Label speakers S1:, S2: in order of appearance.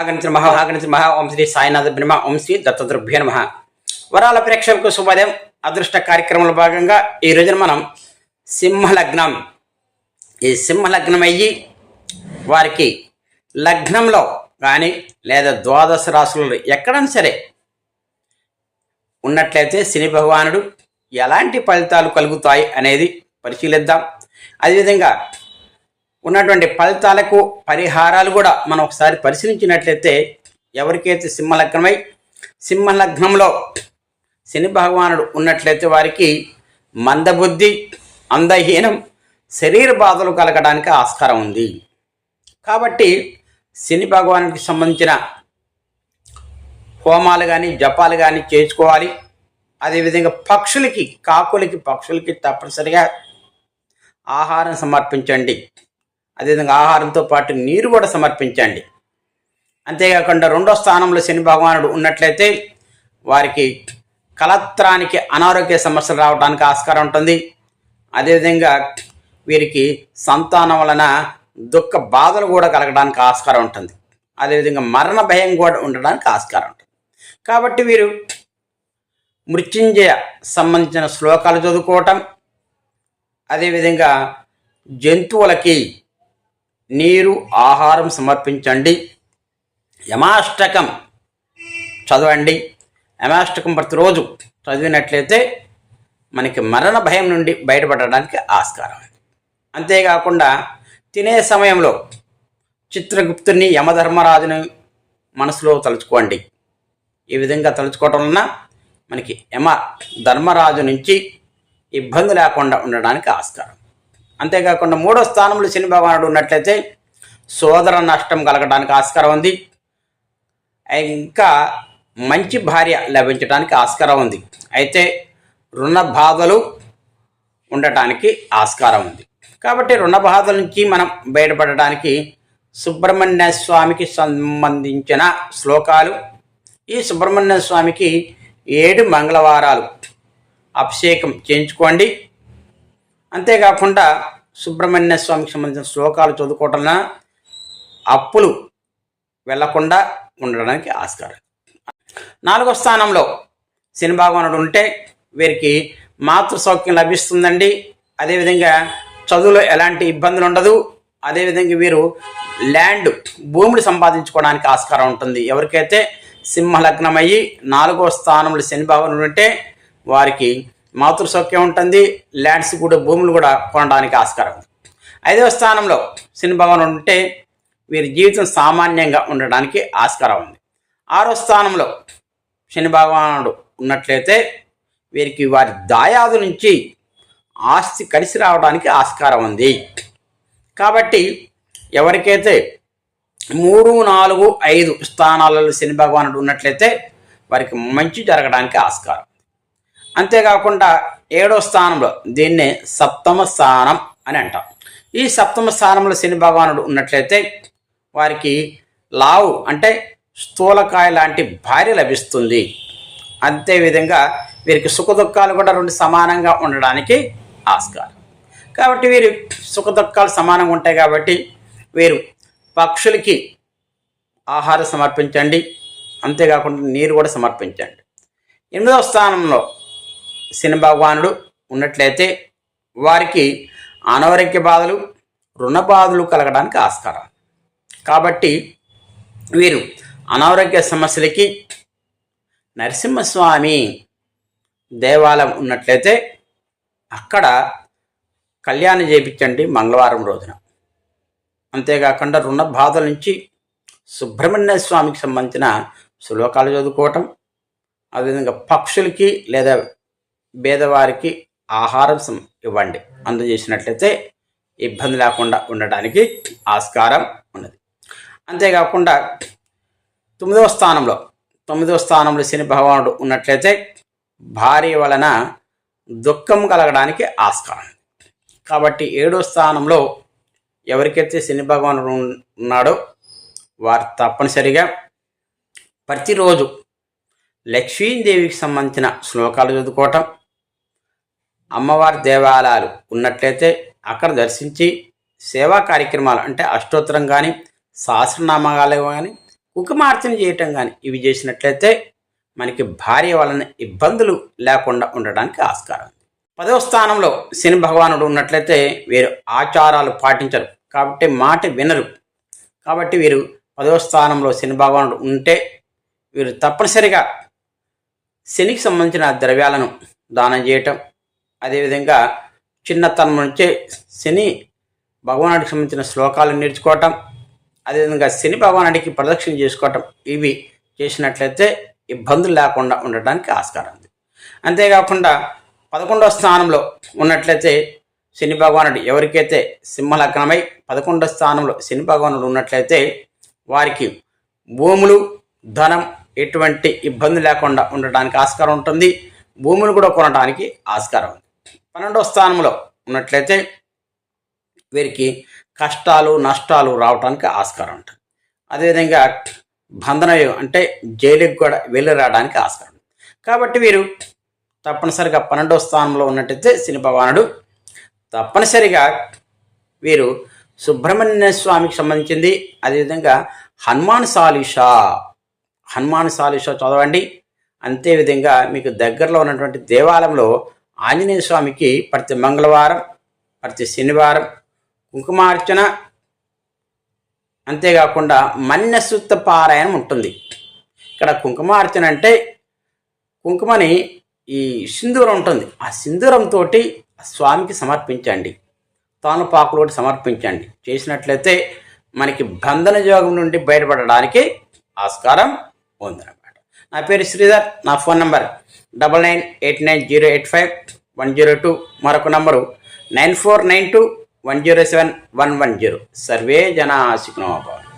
S1: ఆగణిత మహా ఆగణిత మహా ఓం శ్రీ సాయినాథ బ్రహ్మ ఓం శ్రీ దత్తద్రభ్య నమ వరాల ప్రేక్షకులకు శుభోదయం అదృష్ట కార్యక్రమంలో భాగంగా ఈ రోజున మనం సింహలగ్నం ఈ సింహలగ్నం అయ్యి వారికి లగ్నంలో కానీ లేదా ద్వాదశ రాశులలో ఎక్కడైనా సరే ఉన్నట్లయితే శని భగవానుడు ఎలాంటి ఫలితాలు కలుగుతాయి అనేది పరిశీలిద్దాం. అదేవిధంగా ఉన్నటువంటి ఫలితాలకు పరిహారాలు కూడా మనం ఒకసారి పరిశీలించినట్లయితే ఎవరికైతే సింహలగ్నమై సింహలగ్నంలో శని భగవానుడు ఉన్నట్లయితే వారికి మందబుద్ధి అందహీనం శరీర బాధలు కలగడానికి ఆస్కారం ఉంది. కాబట్టి శని భగవానుడికి సంబంధించిన హోమాలు కానీ జపాలు కానీ చేసుకోవాలి అదేవిధంగా పక్షులకి కాకులకి పక్షులకి తప్పనిసరిగా ఆహారం సమర్పించండి. అదేవిధంగా ఆహారంతో పాటు నీరు కూడా సమర్పించండి. అంతేకాకుండా రెండో స్థానంలో శని భగవానుడు ఉన్నట్లయితే వారికి కలత్రానికి అనారోగ్య సమస్యలు రావడానికి ఆస్కారం ఉంటుంది. అదేవిధంగా వీరికి సంతానం వలన దుఃఖ బాధలు కూడా కలగడానికి ఆస్కారం ఉంటుంది. అదేవిధంగా మరణ భయం కూడా ఉండడానికి ఆస్కారం ఉంటుంది. కాబట్టి వీరు మృత్యుంజయ సంబంధించిన శ్లోకాలు చదువుకోవటం అదేవిధంగా జంతువులకి నీరు ఆహారం సమర్పించండి. యమాష్టకం చదవండి. యమాష్టకం ప్రతిరోజు చదివినట్లయితే మనకి మరణ భయం నుండి బయటపడడానికి ఆస్కారం ఉంది అంతేకాకుండా తినే సమయంలో చిత్రగుప్తుని యమధర్మరాజుని మనసులో తలుచుకోండి. ఈ విధంగా తలుచుకోవటం వలన మనకి యమ ధర్మరాజు నుంచి ఇబ్బంది లేకుండా ఉండడానికి ఆస్కారం. అంతేకాకుండా మూడో స్థానంలో శని భగవానుడు ఉన్నట్లయితే సోదర నష్టం కలగడానికి ఆస్కారం ఉంది. ఇంకా మంచి భార్య లభించడానికి ఆస్కారం ఉంది. అయితే రుణ బాధలు ఉండటానికి ఆస్కారం ఉంది. కాబట్టి రుణ బాధల నుంచి మనం బయటపడటానికి సుబ్రహ్మణ్య స్వామికి సంబంధించిన శ్లోకాలు ఈ సుబ్రహ్మణ్య స్వామికి ఏడు మంగళవారాలు అభిషేకం చేయించుకోండి. అంతేకాకుండా సుబ్రహ్మణ్య స్వామికి సంబంధించిన శ్లోకాలు చదువుకోవటం అప్పులు వెళ్ళకుండా ఉండడానికి ఆస్కారం. నాలుగో స్థానంలో శని భగవానుడు ఉంటే వీరికి మాతృ సౌఖ్యం లభిస్తుందండి. అదేవిధంగా చదువులో ఎలాంటి ఇబ్బందులు ఉండదు. అదేవిధంగా వీరు ల్యాండ్ భూమిని సంపాదించుకోవడానికి ఆస్కారం ఉంటుంది. ఎవరికైతే సింహలగ్నమయ్యి నాలుగో స్థానంలో శని భగవానుడు ఉంటే వారికి మాతృ సౌఖ్యం ఉంటుంది ల్యాండ్స్ కూడా భూములు కూడా కొనడానికి ఆస్కారం. ఉంది ఐదవ స్థానంలో శని భగవానుడు ఉంటే వీరి జీవితం సామాన్యంగా ఉండడానికి ఆస్కారం ఉంది. ఆరో స్థానంలో శని భగవానుడు ఉన్నట్లయితే వీరికి వారి దాయాదు నుంచి ఆస్తి కలిసి రావడానికి ఆస్కారం ఉంది. కాబట్టి ఎవరికైతే మూడు నాలుగు ఐదు స్థానాలలో శని భగవానుడు ఉన్నట్లయితే వారికి మంచి జరగడానికి ఆస్కారం. అంతేకాకుండా ఏడో స్థానంలో దీన్ని సప్తమ స్థానం అని అంటాం. ఈ సప్తమ స్థానంలో శని భగవానుడు ఉన్నట్లయితే వారికి లావు అంటే స్థూలకాయ లాంటి భార్య లభిస్తుంది. అంతేవిధంగా వీరికి సుఖదుఖాలు కూడా రెండు సమానంగా ఉండడానికి ఆస్కారం. కాబట్టి వీరు సుఖ దుఃఖాలు సమానంగా ఉంటాయి కాబట్టి వీరు పక్షులకి ఆహారం సమర్పించండి. అంతేకాకుండా నీరు కూడా సమర్పించండి. ఎనిమిదవ స్థానంలో శని భగవానుడు ఉన్నట్లయితే వారికి అనారోగ్య బాధలు రుణ బాధలు కలగడానికి ఆస్కారం కాబట్టి వీరు అనారోగ్య సమస్యలకి నరసింహస్వామి దేవాలయం ఉన్నట్లయితే అక్కడ కళ్యాణం చేయించండి మంగళవారం రోజున. అంతేకాకుండా రుణ బాధల నుంచి సుబ్రహ్మణ్య స్వామికి సంబంధించిన శ్లోకాలు చదువుకోవటం అదేవిధంగా పక్షులకి లేదా పేదవారికి ఆహారం ఇవ్వండి. అందజేసినట్లయితే ఇబ్బంది లేకుండా ఉండటానికి ఆస్కారం ఉన్నది. అంతేకాకుండా తొమ్మిదవ స్థానంలో తొమ్మిదవ స్థానంలో శని భగవానుడు ఉన్నట్లయితే భార్య వలన దుఃఖం కలగడానికి ఆస్కారం. కాబట్టి ఏడో స్థానంలో ఎవరికైతే శని భగవానుడు ఉన్నాడో వారు తప్పనిసరిగా ప్రతిరోజు లక్ష్మీదేవికి సంబంధించిన శ్లోకాలు చదువుకోవటం అమ్మవారి దేవాలయాలు ఉన్నట్లయితే అక్కడ దర్శించి సేవా కార్యక్రమాలు అంటే అష్టోత్తరం కానీ సహస్రనామాలు కానీ కుకుమార్చన చేయటం కానీ ఇవి చేసినట్లయితే మనకి భార్య వలన ఇబ్బందులు లేకుండా ఉండడానికి ఆస్కారం ఉంది. పదవ స్థానంలో శని భగవానుడు ఉన్నట్లయితే వీరు ఆచారాలు పాటించరు. కాబట్టి మాట వినరు. కాబట్టి వీరు పదవ స్థానంలో శని భగవానుడు ఉంటే వీరు తప్పనిసరిగా శనికి సంబంధించిన ద్రవ్యాలను దానం చేయటం అదేవిధంగా చిన్నతనం నుంచే శని భగవానుడికి సంబంధించిన శ్లోకాలు నేర్చుకోవటం అదేవిధంగా శని భగవానుడికి ప్రదక్షిణ చేసుకోవటం ఇవి చేసినట్లయితే ఇబ్బందులు లేకుండా ఉండటానికి ఆస్కారం ఉంది. అంతేకాకుండా పదకొండవ స్థానంలో ఉన్నట్లయితే శని భగవానుడు ఎవరికైతే సింహలగ్నమై పదకొండవ స్థానంలో శని భగవానుడు ఉన్నట్లయితే వారికి భూములు ధనం ఎటువంటి ఇబ్బంది లేకుండా ఉండటానికి ఆస్కారం ఉంటుంది. భూములు కూడా కొనడానికి ఆస్కారం ఉంది. పన్నెండవ స్థానంలో ఉన్నట్లయితే వీరికి కష్టాలు నష్టాలు రావడానికి ఆస్కారం ఉంటుంది. అదేవిధంగా బంధనయం అంటే జైలుకి కూడా వెళ్ళి రావడానికి ఆస్కారం కాబట్టి వీరు తప్పనిసరిగా పన్నెండవ స్థానంలో ఉన్నట్టయితే శని భగవానుడు తప్పనిసరిగా వీరు సుబ్రహ్మణ్య స్వామికి సంబంధించింది. అదేవిధంగా హనుమాన్ సాలిషా హనుమాన్ సాలిషా చదవండి. అంతేవిధంగా మీకు దగ్గరలో ఉన్నటువంటి దేవాలయంలో ఆంజనేయ స్వామికి ప్రతి మంగళవారం ప్రతి శనివారం కుంకుమార్చన. అంతేకాకుండా మన్యసూత్త పారాయణం ఉంటుంది. ఇక్కడ కుంకుమార్చన అంటే కుంకుమని ఈ సింధూరం ఉంటుంది. ఆ సింధూరంతో స్వామికి సమర్పించండి. తానుపాకులు పాకులోటి సమర్పించండి. చేసినట్లయితే మనకి బంధన యోగం నుండి బయటపడడానికి ఆస్కారం ఉందన్నమాట నా పేరు శ్రీధర్ నా phone number double nine eight nine zero eight five one zero two మరొక number nine four nine two one zero seven one one zero survey జనా సుఖినోభావం